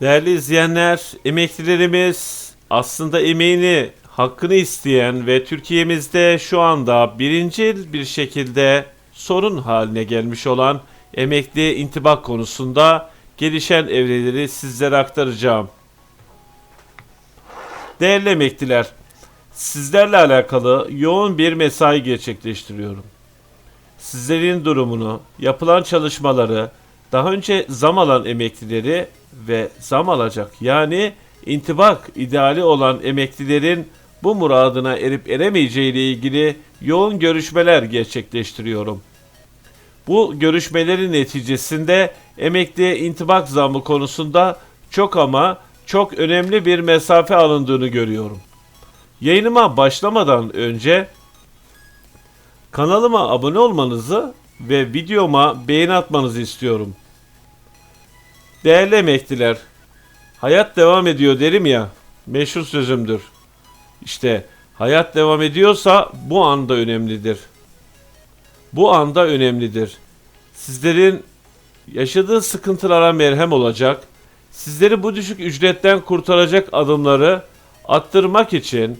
Değerli izleyenler, emeklilerimiz aslında emeğini, hakkını isteyen ve Türkiye'mizde şu anda birincil bir şekilde sorun haline gelmiş olan emekli intibak konusunda gelişen evreleri sizlere aktaracağım. Değerli emekliler, sizlerle alakalı yoğun bir mesai gerçekleştiriyorum. Sizlerin durumunu, yapılan çalışmaları, daha önce zam alan emeklileri ve zam alacak yani intibak ideali olan emeklilerin bu muradına erip eremeyeceği ile ilgili yoğun görüşmeler gerçekleştiriyorum. Bu görüşmelerin neticesinde emekliye intibak zammı konusunda çok ama çok önemli bir mesafe alındığını görüyorum. Yayınıma başlamadan önce kanalıma abone olmanızı ve videoma beğeni atmanızı istiyorum. Değerli emekliler, hayat devam ediyor derim ya, meşhur sözümdür. İşte hayat devam ediyorsa bu anda önemlidir. Bu anda önemlidir. Sizlerin yaşadığı sıkıntılara merhem olacak, sizleri bu düşük ücretten kurtaracak adımları attırmak için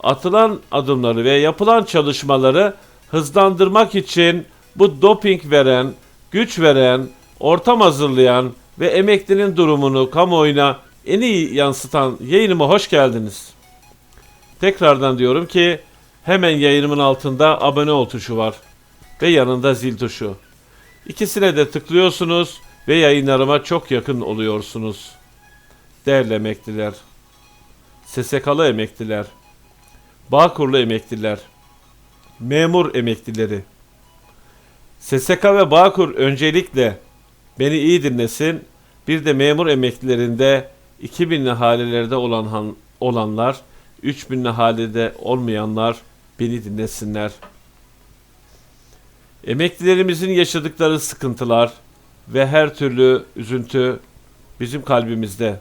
atılan adımları ve yapılan çalışmaları hızlandırmak için bu doping veren, güç veren, ortam hazırlayan ve emeklinin durumunu kamuoyuna en iyi yansıtan yayınıma hoş geldiniz. Tekrardan diyorum ki hemen yayınımın altında abone ol tuşu var ve yanında zil tuşu. İkisine de tıklıyorsunuz ve yayınlarıma çok yakın oluyorsunuz. Değerli emekliler, SSK'lı emekliler, Bağkurlu emekliler, memur emeklileri. SSK ve Bağkur öncelikle beni iyi dinlesin. Bir de memur emeklilerinde 2000'li halelerde olan olanlar, 3000'li halede olmayanlar beni dinlesinler. Emeklilerimizin yaşadıkları sıkıntılar ve her türlü üzüntü bizim kalbimizde.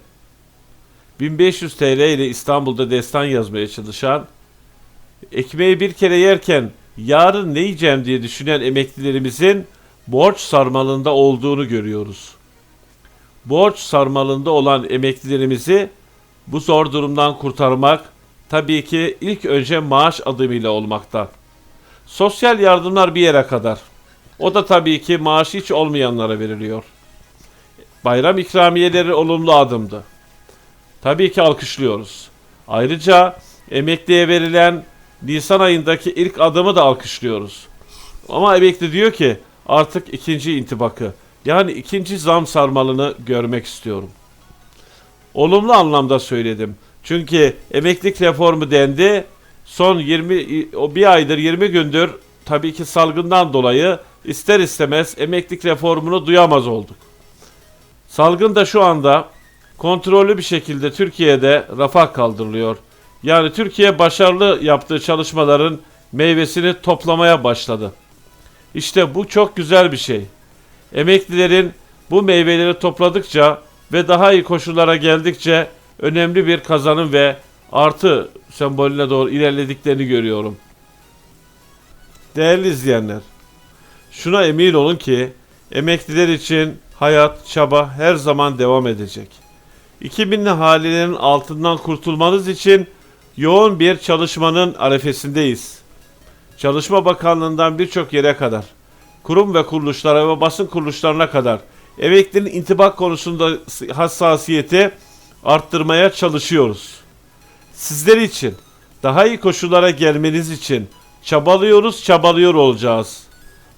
1500 TL ile İstanbul'da destan yazmaya çalışan, ekmeği bir kere yerken yarın ne yiyeceğim diye düşünen emeklilerimizin borç sarmalında olduğunu görüyoruz. Borç sarmalında olan emeklilerimizi bu zor durumdan kurtarmak tabii ki ilk önce maaş adımıyla olmakta. Sosyal yardımlar bir yere kadar. O da tabii ki maaş hiç olmayanlara veriliyor. Bayram ikramiyeleri olumlu adımdı. Tabii ki alkışlıyoruz. Ayrıca emekliye verilen Nisan ayındaki ilk adımı da alkışlıyoruz. Ama emekli diyor ki artık ikinci intibakı yani ikinci zam sarmalını görmek istiyorum. Olumlu anlamda söyledim. Çünkü emeklilik reformu dendi. Son 20 o bir aydır 20 gündür tabii ki salgından dolayı ister istemez emeklilik reformunu duyamaz olduk. Salgın da şu anda kontrollü bir şekilde Türkiye'de rafa kaldırılıyor. Yani Türkiye başarılı yaptığı çalışmaların meyvesini toplamaya başladı. İşte bu çok güzel bir şey. Emeklilerin bu meyveleri topladıkça ve daha iyi koşullara geldikçe önemli bir kazanım ve artı sembolüne doğru ilerlediklerini görüyorum. Değerli izleyenler, şuna emin olun ki emekliler için hayat, çaba her zaman devam edecek. 2000'li halilerin altından kurtulmanız için yoğun bir çalışmanın arefesindeyiz. Çalışma Bakanlığı'ndan birçok yere kadar, kurum ve kuruluşlara ve basın kuruluşlarına kadar emeklinin intibak konusunda hassasiyeti arttırmaya çalışıyoruz. Sizler için, daha iyi koşullara gelmeniz için çabalıyoruz, çabalıyor olacağız.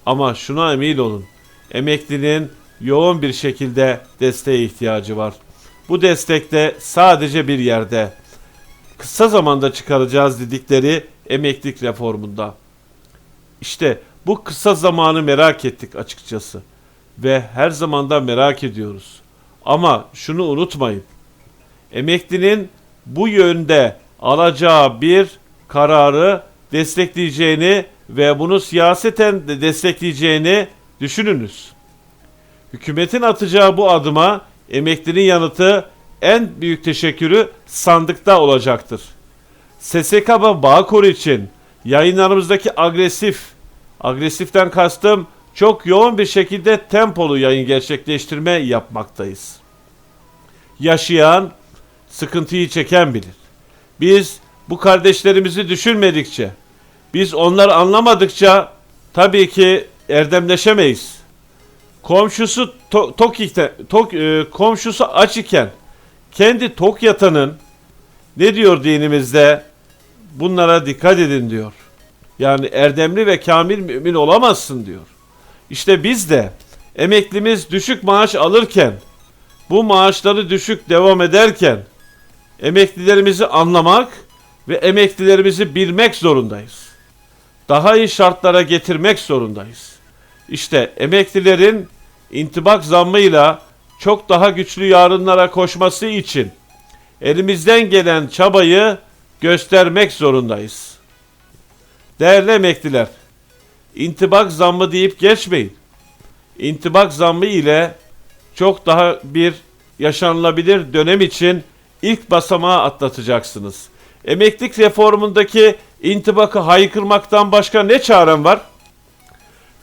Ama şuna emin olun, emeklinin yoğun bir şekilde desteğe ihtiyacı var. Bu destek de sadece bir yerde, kısa zamanda çıkaracağız dedikleri emeklilik reformunda. İşte bu kısa zamanı merak ettik açıkçası ve her zaman da merak ediyoruz. Ama şunu unutmayın. Emeklinin bu yönde alacağı bir kararı destekleyeceğini ve bunu siyaseten de destekleyeceğini düşününüz. Hükümetin atacağı bu adıma emeklinin yanıtı en büyük teşekkürü sandıkta olacaktır. SSK ve Bağkur için yayınlarımızdaki agresif, agresiften kastım çok yoğun bir şekilde tempolu yayın gerçekleştirme yapmaktayız. yaşayan, sıkıntıyı çeken bilir. Biz bu kardeşlerimizi düşünmedikçe, biz onları anlamadıkça tabii ki erdemleşemeyiz. Komşusu to- tok, tok e, komşusu aç iken kendi tok yatanın ne diyor dinimizde? Bunlara dikkat edin diyor. Yani erdemli ve kamil mümin olamazsın diyor. İşte biz de emeklimiz düşük maaş alırken, bu maaşları düşük devam ederken emeklilerimizi anlamak ve emeklilerimizi bilmek zorundayız. Daha iyi şartlara getirmek zorundayız. İşte emeklilerin intibak zammıyla çok daha güçlü yarınlara koşması için elimizden gelen çabayı göstermek zorundayız. Değerli emekliler, intibak zammı deyip geçmeyin. İntibak zammı ile çok daha bir yaşanılabilir dönem için ilk basamağı atlatacaksınız. Emeklilik reformundaki intibakı haykırmaktan başka ne çarem var?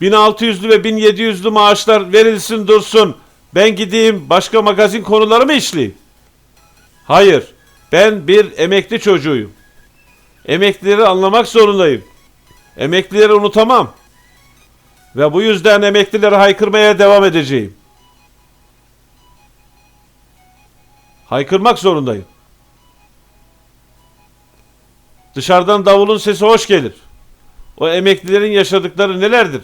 1600'lü ve 1700'lü maaşlar verilsin dursun. Ben gideyim başka magazin konuları mı işleyeyim? Hayır. Ben bir emekli çocuğuyum. Emeklileri anlamak zorundayım. Emeklileri unutamam. Ve bu yüzden emeklileri haykırmaya devam edeceğim. Haykırmak zorundayım. Dışarıdan davulun sesi hoş gelir. O emeklilerin yaşadıkları nelerdir?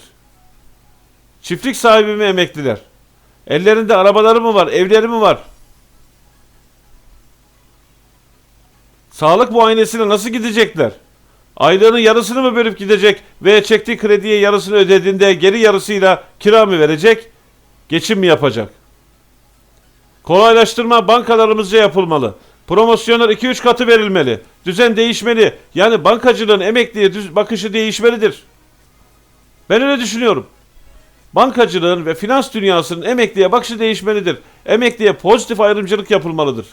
Çiftlik sahibi mi emekliler? Ellerinde arabaları mı var, evleri mi var? Sağlık muayenesine nasıl gidecekler? Aylığının yarısını mı bölüp gidecek ve çektiği krediye yarısını ödediğinde geri yarısıyla kira mı verecek? Geçim mi yapacak? Kolaylaştırma bankalarımızca yapılmalı. Promosyonlar 2-3 katı verilmeli. Düzen değişmeli. Yani bankacılığın emekliye bakışı değişmelidir. Ben öyle düşünüyorum. Bankacılığın ve finans dünyasının emekliye bakışı değişmelidir. Emekliye pozitif ayrımcılık yapılmalıdır.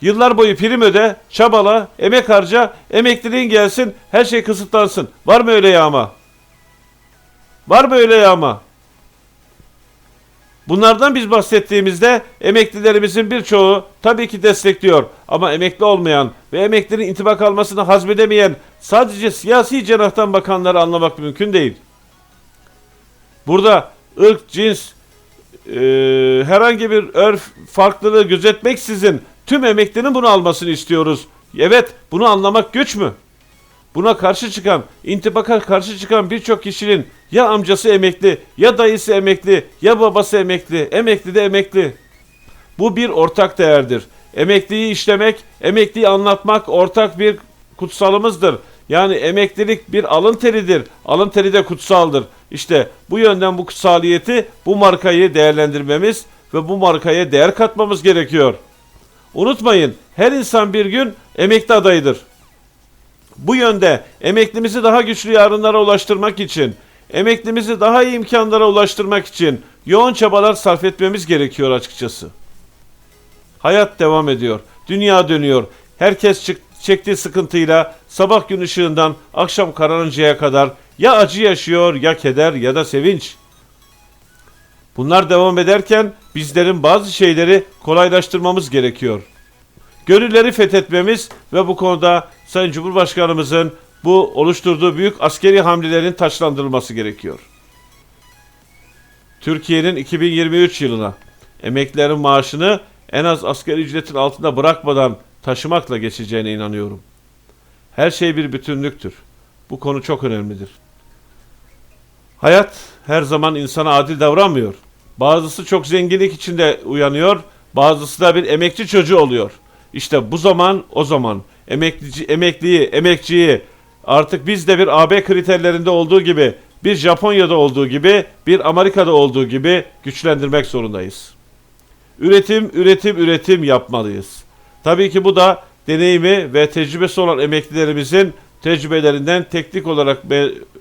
Yıllar boyu prim öde, çabala, emek harca, emekliliğin gelsin, her şey kısıtlansın. Var mı öyle yağma? Var mı öyle yağma? Bunlardan biz bahsettiğimizde emeklilerimizin birçoğu tabii ki destekliyor. Ama emekli olmayan ve emeklinin intibak almasını hazmedemeyen sadece siyasi cenahtan bakanları anlamak mümkün değil. Burada ırk, cins, e, herhangi bir örf farklılığı gözetmeksizin tüm emeklinin bunu almasını istiyoruz. Evet bunu anlamak güç mü? Buna karşı çıkan, intibaka karşı çıkan birçok kişinin ya amcası emekli, ya dayısı emekli, ya babası emekli, emekli de emekli. Bu bir ortak değerdir. Emekliyi işlemek, emekliyi anlatmak ortak bir kutsalımızdır. Yani emeklilik bir alın teridir. Alın teri de kutsaldır. İşte bu yönden bu kutsaliyeti, bu markayı değerlendirmemiz ve bu markaya değer katmamız gerekiyor. Unutmayın, her insan bir gün emekli adayıdır. Bu yönde emeklimizi daha güçlü yarınlara ulaştırmak için, emeklimizi daha iyi imkanlara ulaştırmak için yoğun çabalar sarf etmemiz gerekiyor açıkçası. Hayat devam ediyor. Dünya dönüyor. Herkes çık- çektiği sıkıntıyla sabah gün ışığından akşam kararıncaya kadar ya acı yaşıyor ya keder ya da sevinç. Bunlar devam ederken bizlerin bazı şeyleri kolaylaştırmamız gerekiyor. Gönülleri fethetmemiz ve bu konuda Sayın Cumhurbaşkanımızın bu oluşturduğu büyük askeri hamlelerin taçlandırılması gerekiyor. Türkiye'nin 2023 yılına emeklilerin maaşını en az asgari ücretin altında bırakmadan taşımakla geçeceğine inanıyorum. Her şey bir bütünlüktür. Bu konu çok önemlidir. Hayat her zaman insana adil davranmıyor. Bazısı çok zenginlik içinde uyanıyor, bazısı da bir emekçi çocuğu oluyor. İşte bu zaman o zaman emeklici, emekliyi, emekçiyi artık biz de bir AB kriterlerinde olduğu gibi, bir Japonya'da olduğu gibi, bir Amerika'da olduğu gibi güçlendirmek zorundayız. Üretim, üretim, üretim yapmalıyız. Tabii ki bu da deneyimi ve tecrübesi olan emeklilerimizin tecrübelerinden teknik olarak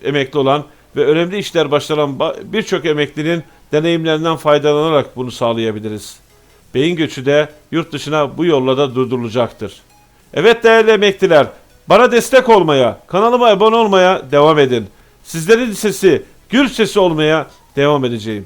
emekli olan ve önemli işler başlayan ba- birçok emeklinin deneyimlerinden faydalanarak bunu sağlayabiliriz. Beyin göçü de yurt dışına bu yolla da durdurulacaktır. Evet değerli emekliler, bana destek olmaya, kanalıma abone olmaya devam edin. Sizlerin sesi, gür sesi olmaya devam edeceğim.